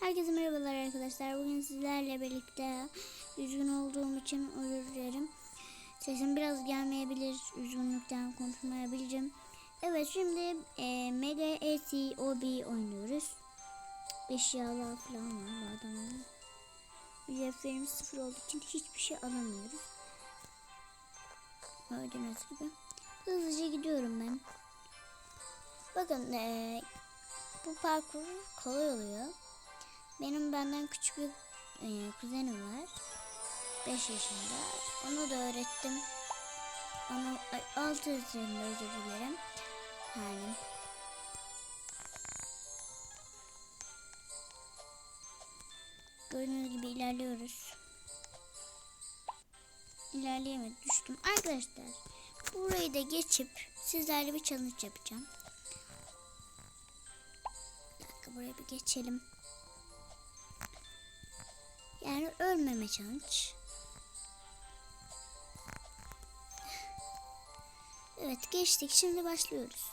Herkese merhabalar arkadaşlar. Bugün sizlerle birlikte üzgün olduğum için özür dilerim. Sesim biraz gelmeyebilir. Üzgünlükten konuşmayabilirim. Evet şimdi e, Mega ACOB oynuyoruz. Eşyalar falan var bu adamın. Sıfır olduğu için hiçbir şey alamıyoruz. Gördüğünüz gibi. Hızlıca gidiyorum ben. Bakın e, bu parkur kolay oluyor. Benim benden küçük bir e, kuzenim var. 5 yaşında. Onu da öğrettim. Onu 6 yaşında özür dilerim. Yani Gördüğünüz gibi ilerliyoruz. İlerleyemedim düştüm. Arkadaşlar burayı da geçip sizlerle bir challenge yapacağım. Bir dakika buraya bir geçelim. Yani ölmeme challenge. Evet geçtik. Şimdi başlıyoruz.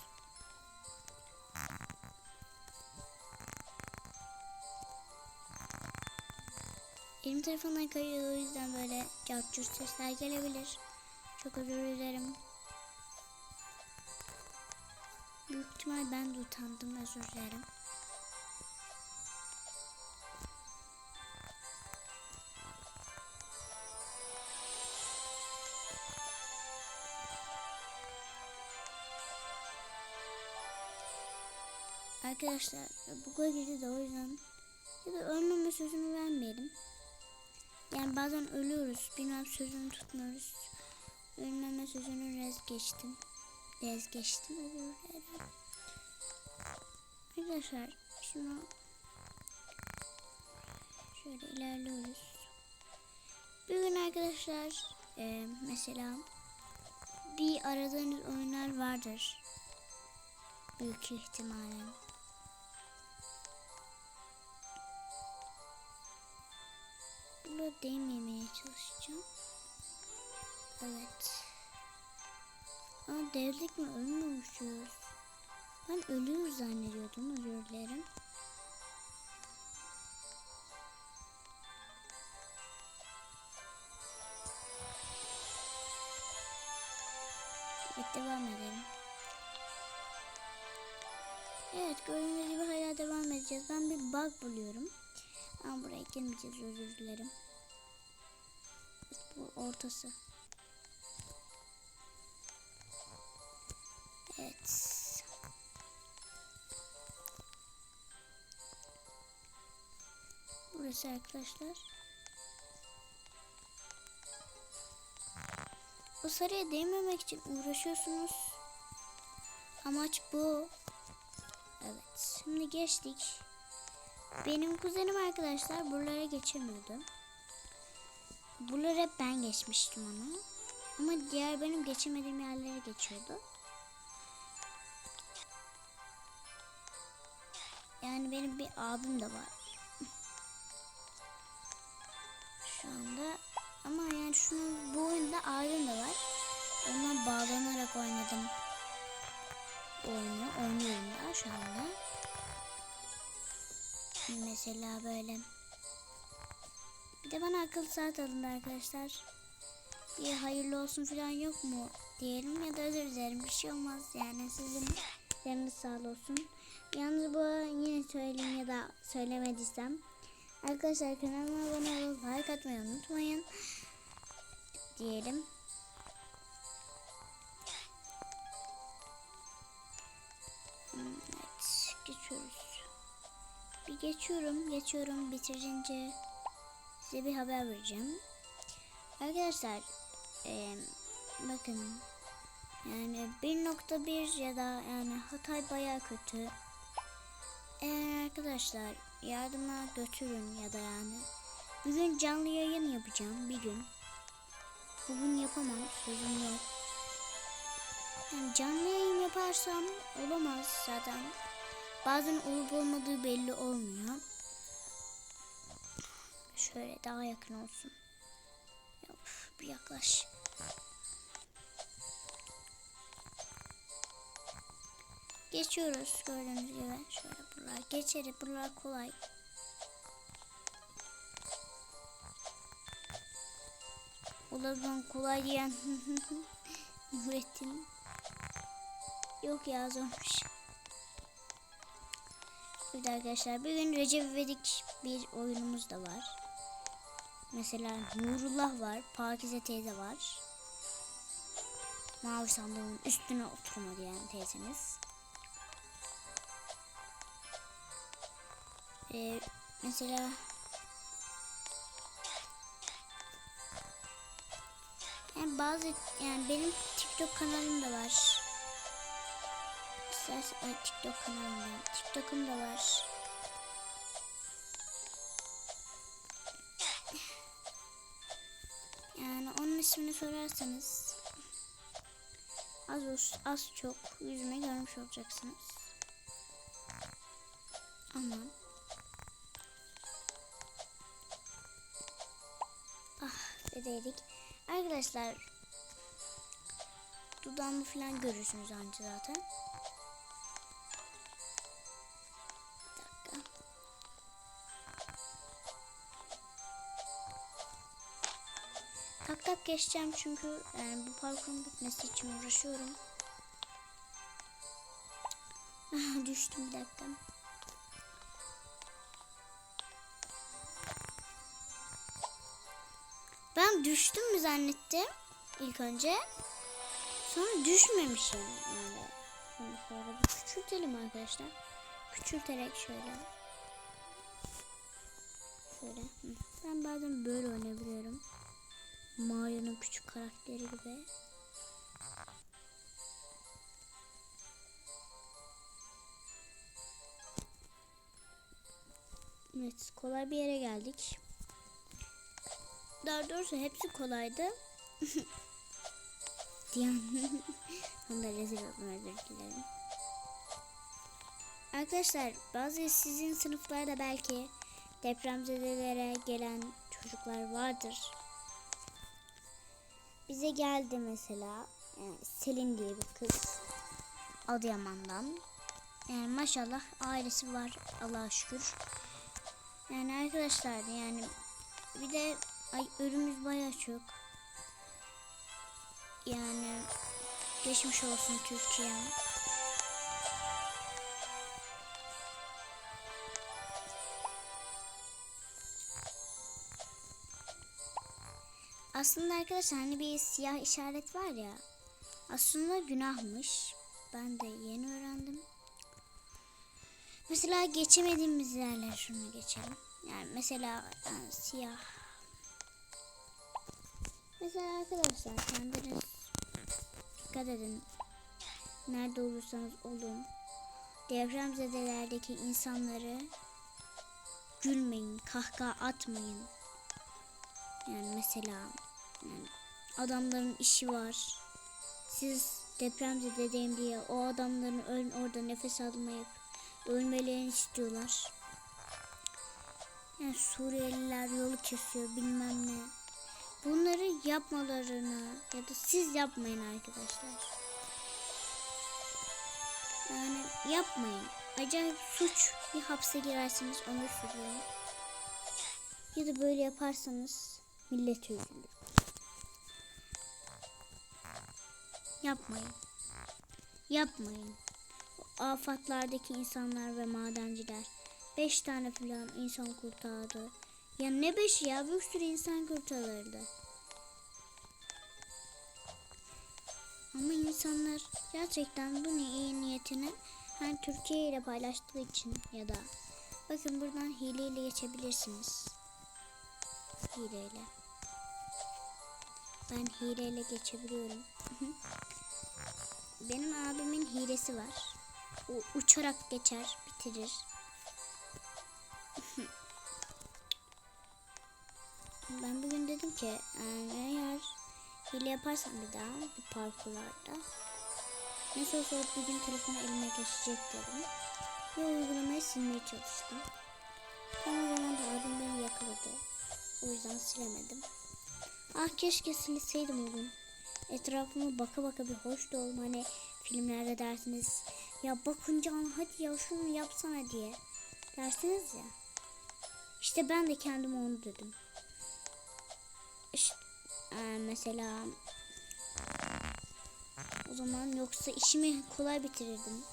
Elim telefondan kayıyor o yüzden böyle cartçur sesler gelebilir. Çok özür dilerim. Büyük ihtimal ben de utandım özür dilerim. Arkadaşlar buga girdi de o yüzden ya da ölmeme sözünü vermeyelim. Yani bazen ölüyoruz. Bilmem sözünü tutmuyoruz. Ölmeme sözünü rez geçtim. Rez geçtim. Arkadaşlar şunu şöyle ilerliyoruz. Bugün arkadaşlar e, mesela bir aradığınız oyunlar vardır. Büyük ihtimalle. Burada değmemeye çalışacağım. Evet. Aa devrik mi ölmüyormuşuz? Ben ölüyoruz zannediyordum özür. Evet devam edelim. Evet gördüğünüz gibi hala devam edeceğiz. Ben bir bug buluyorum. Ama buraya girmeyeceğiz özür dilerim. Bu ortası. Evet. Burası arkadaşlar. O sarıya değmemek için uğraşıyorsunuz. Amaç bu. Evet. Şimdi geçtik. Benim kuzenim arkadaşlar buralara geçemiyordu. Buraları hep ben geçmiştim onu. Ama diğer benim geçemediğim yerlere geçiyordu. Yani benim bir abim de var. Şu anda ama yani şunun bu oyunda abim de var. Ondan bağlanarak oynadım. Oyunu oynuyorum da şu anda. Mesela böyle. Bir de bana akıl saat alındı arkadaşlar. Bir hayırlı olsun falan yok mu diyelim ya da özür dilerim bir şey olmaz yani sizin yanınız sağ olsun. Yalnız bu yine söyleyeyim ya da söylemediysem arkadaşlar kanalıma abone olup like atmayı unutmayın diyelim. Evet geçiyoruz. Bir geçiyorum geçiyorum bitirince size bir haber vereceğim. Arkadaşlar e, bakın yani 1.1 ya da yani Hatay baya kötü. Eğer arkadaşlar yardıma götürün ya da yani bugün canlı yayın yapacağım bir gün. Bugün yapamam sözüm yok. Yani canlı yayın yaparsam olamaz zaten. Bazen olup olmadığı belli olmuyor. Şöyle daha yakın olsun. Of, bir yaklaş. Geçiyoruz gördüğünüz gibi. Şöyle buralar geçeri buralar kolay. O da ben kolay diyen Nurettin. Yok ya zormuş. Evet arkadaşlar bugün Recep İvedik bir oyunumuz da var. Mesela Nurullah var, Pakize teyze var. Mavi sandığın üstüne oturma diyen teyzemiz. Ee, mesela yani bazı yani benim TikTok kanalım da var. İstersen TikTok kanalım da TikTok'um da var. İsmini sorarsanız az az çok yüzüme görmüş olacaksınız. Aman. Ah dedeydik. Arkadaşlar dudağımı falan görürsünüz anca zaten. Tak geçeceğim çünkü yani bu parkurun bitmesi için uğraşıyorum. Düştüm bir dakika. Ben düştüm mü zannettim ilk önce. Sonra düşmemişim. Yani. Şöyle bir küçültelim arkadaşlar. Küçülterek şöyle. Şöyle. Ben bazen böyle oynayabiliyorum. Mario'nun küçük karakteri gibi. Evet kolay bir yere geldik. Daha doğrusu hepsi kolaydı. Diyan. Onda rezil oldum özür dilerim. Arkadaşlar bazı sizin sınıflarda belki depremzedelere gelen çocuklar vardır. Bize geldi mesela yani Selin diye bir kız Adıyaman'dan. Yani maşallah ailesi var Allah'a şükür. Yani arkadaşlar yani bir de ay ölümümüz bayağı çok. Yani geçmiş olsun Türkiye. Aslında arkadaşlar hani bir siyah işaret var ya. Aslında günahmış. Ben de yeni öğrendim. Mesela geçemediğimiz yerler şunu geçelim. Yani mesela yani siyah. Mesela arkadaşlar kendiniz dikkat edin. Nerede olursanız olun. Depremzedelerdeki insanları gülmeyin, kahkaha atmayın. Yani mesela adamların işi var. Siz depremzedeyim diye o adamların ön, orada nefes almayıp ölmelerini istiyorlar. Yani Suriyeliler yolu kesiyor bilmem ne. Bunları yapmalarını ya da siz yapmayın arkadaşlar. Yani yapmayın. Acayip suç bir hapse girersiniz onu söylüyorum. Ya da böyle yaparsanız millet üzülür. Yapmayın. Yapmayın. O afatlardaki insanlar ve madenciler beş tane falan insan kurtardı. Ya ne beşi ya bir sürü insan kurtarırdı. Ama insanlar gerçekten bu iyi niyetini hani Türkiye ile paylaştığı için ya da bakın buradan hileyle geçebilirsiniz. Hileyle. Ben hileyle geçebiliyorum. Benim abimin hilesi var. O uçarak geçer, bitirir. ben bugün dedim ki eğer hile yaparsam bir daha bir parkurlarda nasıl olsa bir gün telefonu elime geçecek dedim. Ve uygulamayı silmeye çalıştım. Ama o zaman da abim beni yakaladı. O yüzden silemedim. Ah keşke silseydim o gün. Etrafıma baka baka bir hoş da oldum. Hani filmlerde dersiniz ya bakınca hadi ya şunu yapsana diye dersiniz ya. İşte ben de kendime onu dedim. İşte Ee, mesela o zaman yoksa işimi kolay bitirirdim.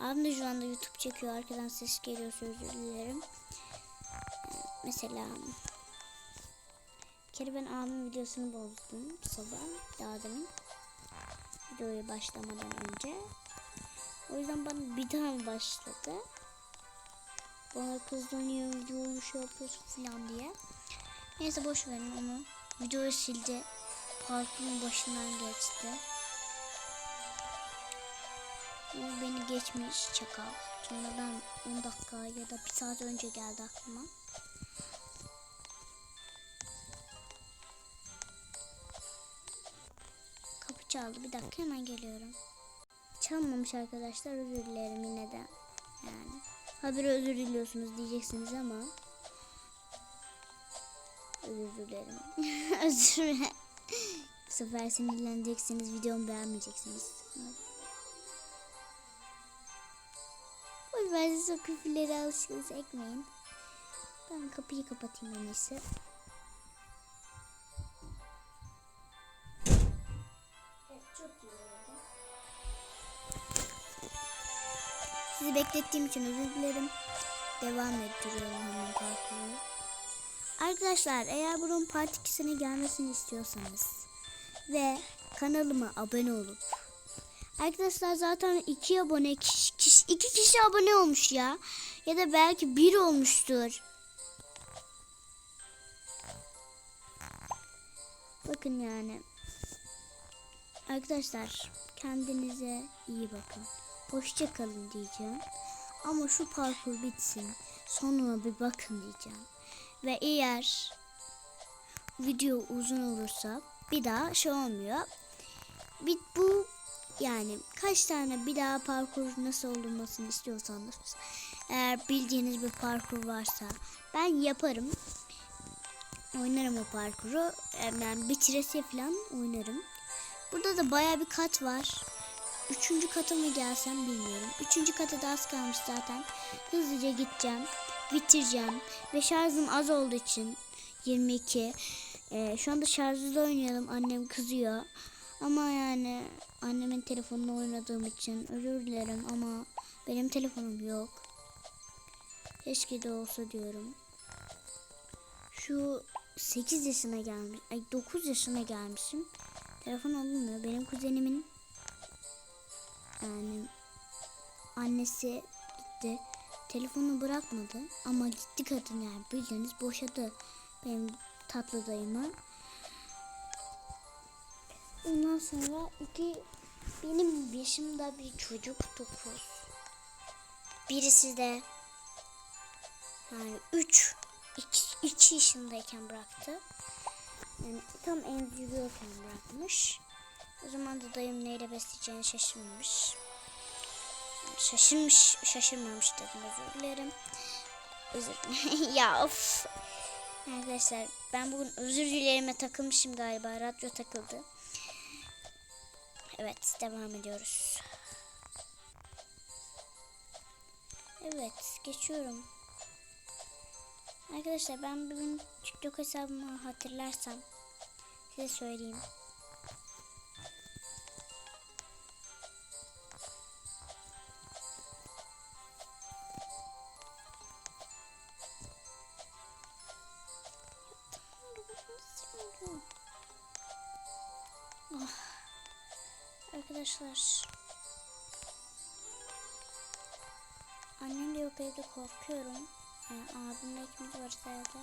Abim de şu anda YouTube çekiyor. Arkadan ses geliyorsa özür dilerim. Mesela bir kere ben abimin videosunu bozdum sabah daha demin. Videoya başlamadan önce. O yüzden bana bir daha başladı. Bana kızdı niye videoyu şey yapıyorsun falan diye. Neyse boş verin onu. Videoyu sildi. Parkın başından geçti. O beni geçmiş çakal. Sonra ben 10 dakika ya da bir saat önce geldi aklıma. Çaldı. Bir dakika hemen geliyorum. Çalmamış arkadaşlar. Özür dilerim yine de. Yani. Habire özür diliyorsunuz diyeceksiniz ama. Özür dilerim. özür Bu sefer sinirleneceksiniz. Videomu beğenmeyeceksiniz. Boş ver siz o küfürlere alışkınız ekmeyin. Ben kapıyı kapatayım en iyisi. Sizi beklettiğim için özür dilerim. Devam ettiriyorum hemen parkuru. Arkadaşlar eğer bunun part 2'sine gelmesini istiyorsanız ve kanalıma abone olup Arkadaşlar zaten iki abone kişi, kişi, iki kişi abone olmuş ya. Ya da belki bir olmuştur. Bakın yani. Arkadaşlar kendinize iyi bakın. Hoşça kalın diyeceğim. Ama şu parkur bitsin. Sonuna bir bakın diyeceğim. Ve eğer video uzun olursa bir daha şey olmuyor. Bir, bu yani kaç tane bir daha parkur nasıl olmasını istiyorsanız eğer bildiğiniz bir parkur varsa ben yaparım. Oynarım o parkuru. Yani bitiresiye falan oynarım. Burada da baya bir kat var. Üçüncü kata mı gelsem bilmiyorum. Üçüncü kata da az kalmış zaten. Hızlıca gideceğim. Bitireceğim. Ve şarjım az olduğu için 22. Ee, şu anda şarjlı oynayalım. Annem kızıyor. Ama yani annemin telefonunu oynadığım için özür dilerim ama benim telefonum yok. Keşke de olsa diyorum. Şu 8 yaşına gelmiş, ay 9 yaşına gelmişim. Telefon alınmıyor. Benim kuzenimin yani annesi gitti. Telefonu bırakmadı ama gitti kadın yani bildiğiniz boşadı benim tatlı dayımı. Ondan sonra iki benim yaşımda bir çocuk dokuz. Birisi de yani üç iki, iki yaşındayken bıraktı. Yani tam emziriyorken bırakmış. O zaman da dayım neyle besleyeceğini şaşırmamış. Şaşırmış, şaşırmamış dedim özür dilerim. Özür ya of. Arkadaşlar ben bugün özür dilerime takılmışım galiba. Radyo takıldı. Evet devam ediyoruz. Evet geçiyorum. Arkadaşlar ben bugün TikTok hesabımı hatırlarsam size söyleyeyim. Arkadaşlar. Annem de yok evde korkuyorum. Yani abimle ikimiz varız evde.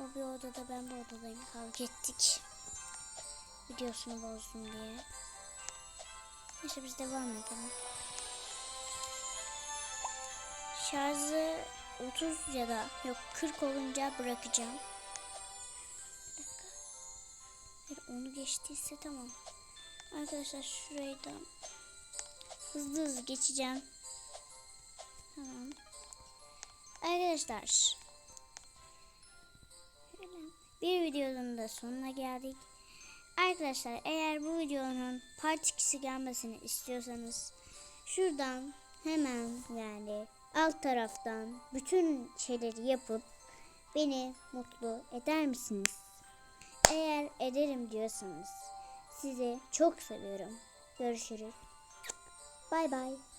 O bir odada ben bu odadayım. Kavga ettik. Videosunu bozdum diye. Neyse biz devam edelim. Şarjı 30 ya da yok 40 olunca bırakacağım. Bir dakika. Hayır, onu geçtiyse tamam. Arkadaşlar şurayı da hızlı hızlı geçeceğim. Tamam. Arkadaşlar. Bir videonun da sonuna geldik. Arkadaşlar eğer bu videonun part 2'si gelmesini istiyorsanız şuradan hemen yani alt taraftan bütün şeyleri yapıp beni mutlu eder misiniz? Eğer ederim diyorsanız sizi çok seviyorum. Görüşürüz. Bay bay.